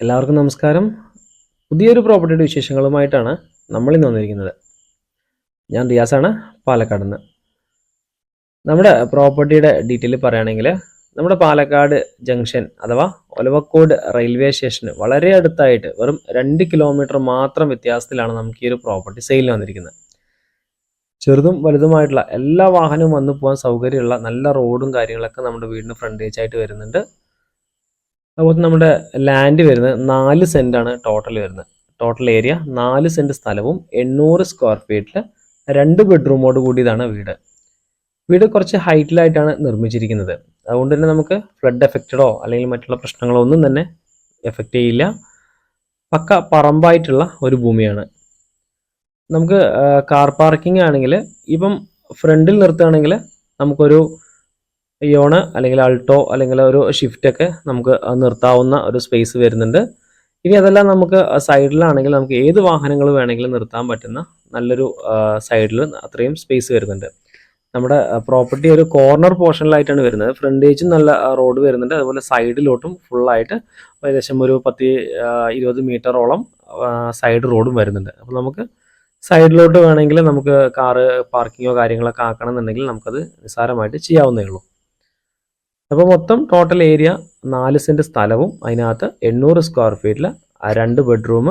എല്ലാവർക്കും നമസ്കാരം. പുതിയൊരു പ്രോപ്പർട്ടിയുടെ വിശേഷങ്ങളുമായിട്ടാണ് നമ്മൾ ഇന്ന് വന്നിരിക്കുന്നത്. ഞാൻ റിയാസാണ് പാലക്കാട് നിന്ന്. നമ്മുടെ പ്രോപ്പർട്ടിയുടെ ഡീറ്റെയിൽ പറയുകയാണെങ്കിൽ നമ്മുടെ പാലക്കാട് ജംഗ്ഷൻ അഥവാ ഒലവക്കോട് റെയിൽവേ സ്റ്റേഷന് വളരെ അടുത്തായിട്ട് വെറും രണ്ട് കിലോമീറ്റർ മാത്രം വ്യത്യാസത്തിലാണ് നമുക്ക് ഈ ഒരു പ്രോപ്പർട്ടി സെയിലിന് വന്നിരിക്കുന്നത്. ചെറുതും വലുതുമായിട്ടുള്ള എല്ലാ വാഹനവും വന്നു പോകാൻ സൗകര്യമുള്ള നല്ല റോഡും കാര്യങ്ങളൊക്കെ നമ്മുടെ വീടിന് ഫ്രണ്ടേജ് ആയിട്ട് വരുന്നുണ്ട്. അതുപോലെ നമ്മുടെ ലാൻഡ് വരുന്നത് നാല് ആണ് ടോട്ടൽ വരുന്നത്. ടോട്ടൽ ഏരിയ നാല് സെന്റ് സ്ഥലവും എണ്ണൂറ് സ്ക്വയർ ഫീറ്റിൽ രണ്ട് ബെഡ്റൂമോട് കൂടിയതാണ് വീട്. വീട് കുറച്ച് ഹൈറ്റിലായിട്ടാണ് നിർമ്മിച്ചിരിക്കുന്നത്. അതുകൊണ്ട് തന്നെ നമുക്ക് ഫ്ലഡ് എഫക്റ്റഡോ അല്ലെങ്കിൽ മറ്റുള്ള പ്രശ്നങ്ങളോ ഒന്നും തന്നെ എഫക്റ്റ് ചെയ്യില്ല. പക്ക പറമ്പായിട്ടുള്ള ഒരു ഭൂമിയാണ്. നമുക്ക് കാർ പാർക്കിംഗ് ആണെങ്കിൽ ഇപ്പം ഫ്രണ്ടിൽ നിർത്തുകയാണെങ്കിൽ നമുക്കൊരു യോണ് അല്ലെങ്കിൽ അൾട്ടോ അല്ലെങ്കിൽ ഒരു ഷിഫ്റ്റ് ഒക്കെ നമുക്ക് നിർത്താവുന്ന ഒരു സ്പേസ് വരുന്നുണ്ട്. ഇനി അതെല്ലാം നമുക്ക് സൈഡിലാണെങ്കിൽ നമുക്ക് ഏത് വാഹനങ്ങൾ വേണമെങ്കിലും നിർത്താൻ പറ്റുന്ന നല്ലൊരു സൈഡിൽ അത്രയും സ്പേസ് വരുന്നുണ്ട്. നമ്മുടെ പ്രോപ്പർട്ടി ഒരു കോർണർ പോർഷനിലായിട്ടാണ് വരുന്നത്. ഫ്രണ്ടേജും നല്ല റോഡ് വരുന്നുണ്ട്. അതുപോലെ സൈഡിലോട്ടും ഫുള്ളായിട്ട് ഏകദേശം ഒരു പത്ത് ഇരുപത് മീറ്ററോളം സൈഡ് റോഡും വരുന്നുണ്ട്. അപ്പോൾ നമുക്ക് സൈഡിലോട്ട് വേണമെങ്കിൽ നമുക്ക് കാറ് പാർക്കിങ്ങോ കാര്യങ്ങളൊക്കെ ആക്കണം എന്നുണ്ടെങ്കിൽ നമുക്കത് നിസ്സാരമായിട്ട് ചെയ്യാവുന്നേ ഉള്ളൂ. അപ്പോൾ മൊത്തം ടോട്ടൽ ഏരിയ നാല് സെന്റ് സ്ഥലവും അതിനകത്ത് എണ്ണൂറ് സ്ക്വയർ ഫീറ്റിൽ രണ്ട് ബെഡ്റൂം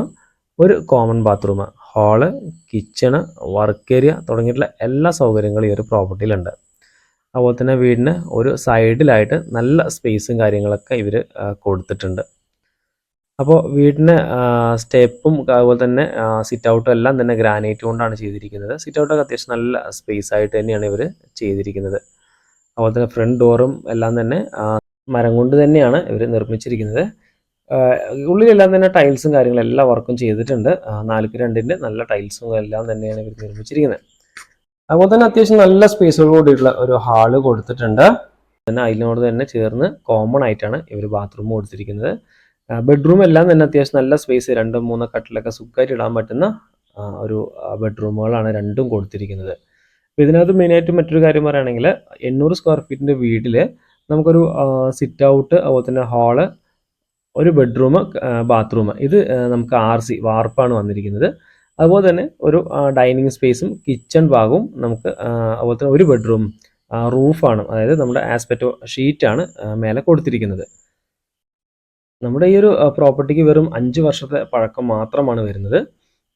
ഒരു common bathroom hall kitchen work area തുടങ്ങിയിട്ടുള്ള എല്ലാ സൗകര്യങ്ങളും ഈ ഒരു പ്രോപ്പർട്ടിയിലുണ്ട് അതുപോലെ തന്നെ വീടിന് ഒരു സൈഡിലായിട്ട് നല്ല സ്പേസും കാര്യങ്ങളൊക്കെ ഇവർ കൊടുത്തിട്ടുണ്ട്. അപ്പോൾ വീടിന് സ്റ്റെപ്പും അതുപോലെ തന്നെ സിറ്റ് ഔട്ടും എല്ലാം തന്നെ ഗ്രാനൈറ്റ് കൊണ്ടാണ് ചെയ്തിരിക്കുന്നത്. സിറ്റ് ഔട്ടൊക്കെ അത്യാവശ്യം നല്ല സ്പേസ് ആയിട്ട് തന്നെയാണ് ഇവർ ചെയ്തിരിക്കുന്നത്. അതുപോലെ തന്നെ ഫ്രണ്ട് ഡോറും എല്ലാം തന്നെ മരം കൊണ്ട് തന്നെയാണ് ഇവർ നിർമ്മിച്ചിരിക്കുന്നത്. ഉള്ളിലെല്ലാം തന്നെ ടൈൽസും കാര്യങ്ങളും എല്ലാ വർക്കും ചെയ്തിട്ടുണ്ട്. നാലുക്ക് രണ്ടിന്റെ നല്ല ടൈൽസും എല്ലാം തന്നെയാണ് ഇവർ നിർമ്മിച്ചിരിക്കുന്നത്. അതുപോലെ തന്നെ അത്യാവശ്യം നല്ല സ്പേസോട് കൂടിയിട്ടുള്ള ഒരു ഹാൾ കൊടുത്തിട്ടുണ്ട്. പിന്നെ അതിനോട് തന്നെ ചേർന്ന് കോമൺ ആയിട്ടാണ് ഇവർ ബാത്റൂം കൊടുത്തിരിക്കുന്നത്. ബെഡ്റൂം എല്ലാം തന്നെ അത്യാവശ്യം നല്ല സ്പേസ് രണ്ടും മൂന്നോ കട്ടിലൊക്കെ സുഖമായിട്ട് ഇടാൻ പറ്റുന്ന ഒരു ബെഡ്റൂമുകളാണ് രണ്ടും കൊടുത്തിരിക്കുന്നത്. അപ്പോൾ ഇതിനകത്ത് മെയിനായിട്ട് മറ്റൊരു കാര്യം പറയുകയാണെങ്കിൽ എണ്ണൂറ് സ്ക്വയർ ഫീറ്റിന്റെ വീട്ടിൽ നമുക്കൊരു സിറ്റ് ഔട്ട് അതുപോലെ തന്നെ ഹാൾ ഒരു ബെഡ്റൂം ബാത്റൂം ഇത് നമുക്ക് ആർ സി വാർപ്പാണ് വന്നിരിക്കുന്നത്. അതുപോലെ തന്നെ ഒരു ഡൈനിങ് സ്പേസും കിച്ചൺ ഭാഗവും നമുക്ക് അതുപോലെ തന്നെ ഒരു ബെഡ്റൂം റൂഫാണ് അതായത് നമ്മുടെ ആസ്പെറ്റോ ഷീറ്റാണ് മേലെ കൊടുത്തിരിക്കുന്നത്. നമ്മുടെ ഈ ഒരു പ്രോപ്പർട്ടിക്ക് വെറും അഞ്ച് വർഷത്തെ പഴക്കം മാത്രമാണ് വരുന്നത്.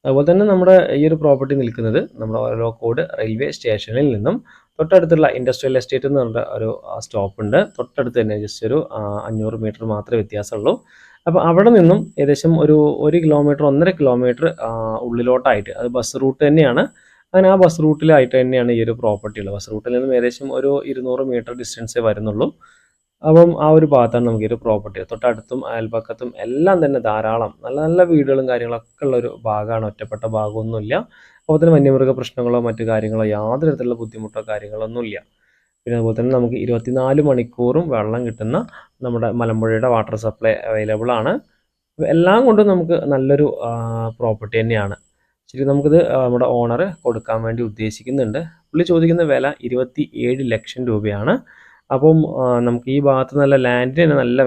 അതുപോലെ തന്നെ നമ്മുടെ ഈ ഒരു പ്രോപ്പർട്ടി നിൽക്കുന്നത് നമ്മുടെ ഓലോക്കോട് റെയിൽവേ സ്റ്റേഷനിൽ നിന്നും തൊട്ടടുത്തുള്ള ഇൻഡസ്ട്രിയൽ എസ്റ്റേറ്റ് എന്ന് പറഞ്ഞ ഒരു സ്റ്റോപ്പ് ഉണ്ട്. തൊട്ടടുത്ത് തന്നെ ജസ്റ്റ് ഒരു അഞ്ഞൂറ് മീറ്റർ മാത്രമേ വ്യത്യാസമുള്ളൂ. അപ്പോൾ അവിടെ നിന്നും ഏകദേശം ഒരു ഒരു കിലോമീറ്റർ ഒന്നര കിലോമീറ്റർ ഉള്ളിലോട്ടായിട്ട് അത് ബസ് റൂട്ട് തന്നെയാണ്. അങ്ങനെ ആ ബസ് റൂട്ടിലായിട്ട് തന്നെയാണ് ഈ ഒരു പ്രോപ്പർട്ടി ഉള്ളത്. ബസ് റൂട്ടിൽ നിന്നും ഏകദേശം ഒരു ഇരുന്നൂറ് മീറ്റർ ഡിസ്റ്റൻസേ വരുന്നുള്ളൂ. അപ്പം ആ ഒരു ഭാഗത്താണ് നമുക്ക് ഒരു പ്രോപ്പർട്ടി തൊട്ടടുത്തും അയൽപക്കത്തും എല്ലാം തന്നെ ധാരാളം നല്ല നല്ല വീടുകളും കാര്യങ്ങളൊക്കെ ഉള്ള ഒരു ഭാഗമാണ് ഒറ്റപ്പെട്ട ഭാഗമൊന്നുമില്ല. അതുപോലെ തന്നെ വന്യമൃഗ പ്രശ്നങ്ങളോ മറ്റു കാര്യങ്ങളോ യാതൊരു തരത്തിലുള്ള ബുദ്ധിമുട്ടോ കാര്യങ്ങളൊന്നുമില്ല. പിന്നെ അതുപോലെ തന്നെ നമുക്ക് ഇരുപത്തിനാല് മണിക്കൂറും വെള്ളം കിട്ടുന്ന നമ്മുടെ മലമ്പുഴയുടെ വാട്ടർ സപ്ലൈ അവൈലബിൾ ആണ്. എല്ലാം കൊണ്ടും നമുക്ക് നല്ലൊരു പ്രോപ്പർട്ടി തന്നെയാണ്. ശരി നമുക്കിത് നമ്മുടെ ഓണർ കൊടുക്കാൻ വേണ്ടി ഉദ്ദേശിക്കുന്നുണ്ട്. പുള്ളി ചോദിക്കുന്ന വില ഇരുപത്തി ഏഴ് ലക്ഷം രൂപയാണ്. അപ്പം നമുക്ക് ഈ ഭാഗത്ത് നല്ല ലാൻഡിന് തന്നെ നല്ല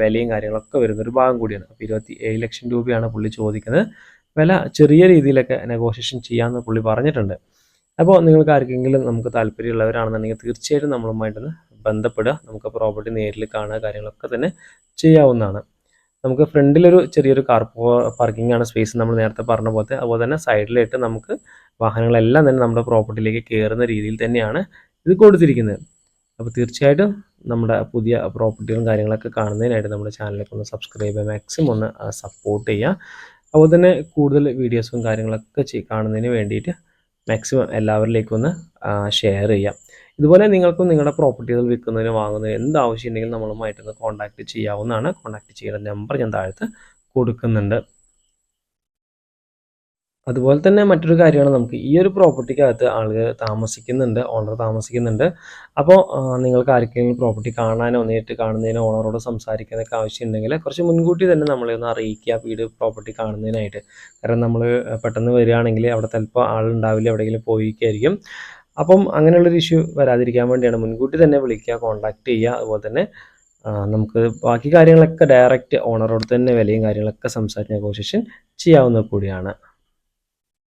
വിലയും കാര്യങ്ങളൊക്കെ വരുന്ന ഒരു ഭാഗം കൂടിയാണ്. അപ്പോൾ ഇരുപത്തി ഏഴ് ലക്ഷം രൂപയാണ് പുള്ളി ചോദിക്കുന്നത്. വില ചെറിയ രീതിയിലൊക്കെ നെഗോഷിയേഷൻ ചെയ്യാമെന്ന് പുള്ളി പറഞ്ഞിട്ടുണ്ട്. അപ്പോൾ നിങ്ങൾക്ക് ആർക്കെങ്കിലും നമുക്ക് താല്പര്യമുള്ളവരാണെന്നുണ്ടെങ്കിൽ തീർച്ചയായിട്ടും നമ്മളുമായിട്ടൊന്ന് ബന്ധപ്പെടുക. നമുക്ക് പ്രോപ്പർട്ടി നേരിൽ കാണുക കാര്യങ്ങളൊക്കെ തന്നെ ചെയ്യാവുന്നതാണ്. നമുക്ക് ഫ്രണ്ടിലൊരു ചെറിയൊരു കാർ പാർക്കിംഗ് ആണ് സ്പേസ് നമ്മൾ നേരത്തെ പറഞ്ഞ പോലത്തെ. അതുപോലെ തന്നെ സൈഡിലായിട്ട് നമുക്ക് വാഹനങ്ങളെല്ലാം തന്നെ നമ്മുടെ പ്രോപ്പർട്ടിയിലേക്ക് കയറുന്ന രീതിയിൽ തന്നെയാണ് ഇത് കൊടുത്തിരിക്കുന്നത്. അപ്പോൾ തീർച്ചയായിട്ടും നമ്മുടെ പുതിയ പ്രോപ്പർട്ടികളും കാര്യങ്ങളൊക്കെ കാണുന്നതിനായിട്ട് നമ്മുടെ ചാനലിലേക്ക് ഒന്ന് സബ്സ്ക്രൈബ് ചെയ്യുക. മാക്സിമം ഒന്ന് സപ്പോർട്ട് ചെയ്യുക. അതുപോലെ തന്നെ കൂടുതൽ വീഡിയോസും കാര്യങ്ങളൊക്കെ കാണുന്നതിന് വേണ്ടിയിട്ട് മാക്സിമം എല്ലാവരിലേക്കും ഒന്ന് ഷെയർ ചെയ്യാം ഇതുപോലെ നിങ്ങൾക്കും നിങ്ങളുടെ പ്രോപ്പർട്ടികൾ വിൽക്കുന്നതിന് വാങ്ങുന്നതിന് എന്ത് ആവശ്യം ഉണ്ടെങ്കിലും നമ്മളുമായിട്ടൊന്ന് കോൺടാക്ട് ചെയ്യാവുന്നതാണ്. കോൺടാക്റ്റ് ചെയ്യേണ്ട നമ്പർ ഞാൻ താഴത്ത് കൊടുക്കുന്നുണ്ട്. അതുപോലെ തന്നെ മറ്റൊരു കാര്യമാണ് നമുക്ക് ഈ ഒരു പ്രോപ്പർട്ടിക്കകത്ത് ആളുകൾ താമസിക്കുന്നുണ്ട് ഓണർ താമസിക്കുന്നുണ്ട്. അപ്പോൾ നിങ്ങൾക്ക് ആർക്കെങ്കിലും പ്രോപ്പർട്ടി കാണാനോ നേരിട്ട് കാണുന്നതിനോ ഓണറോട് സംസാരിക്കാനൊക്കെ ആവശ്യമുണ്ടെങ്കിൽ കുറച്ച് മുൻകൂട്ടി തന്നെ നമ്മളെ ഒന്ന് അറിയിക്കുക വീട് പ്രോപ്പർട്ടി കാണുന്നതിനായിട്ട്. കാരണം നമ്മൾ പെട്ടെന്ന് വരികയാണെങ്കിൽ അവിടെ ചിലപ്പോൾ ആളുണ്ടാവില്ല എവിടെയെങ്കിലും പോയിക്കായിരിക്കും അപ്പം അങ്ങനെയുള്ളൊരു ഇഷ്യൂ വരാതിരിക്കാൻ വേണ്ടിയാണ് മുൻകൂട്ടി തന്നെ വിളിക്കുക കോൺടാക്റ്റ് ചെയ്യുക. അതുപോലെ തന്നെ നമുക്ക് ബാക്കി കാര്യങ്ങളൊക്കെ ഡയറക്റ്റ് ഓണറോട് തന്നെ വിലയും കാര്യങ്ങളൊക്കെ സംസാരിച്ച് നെഗോഷിയേഷൻ ചെയ്യാവുന്ന കൂടിയാണ്.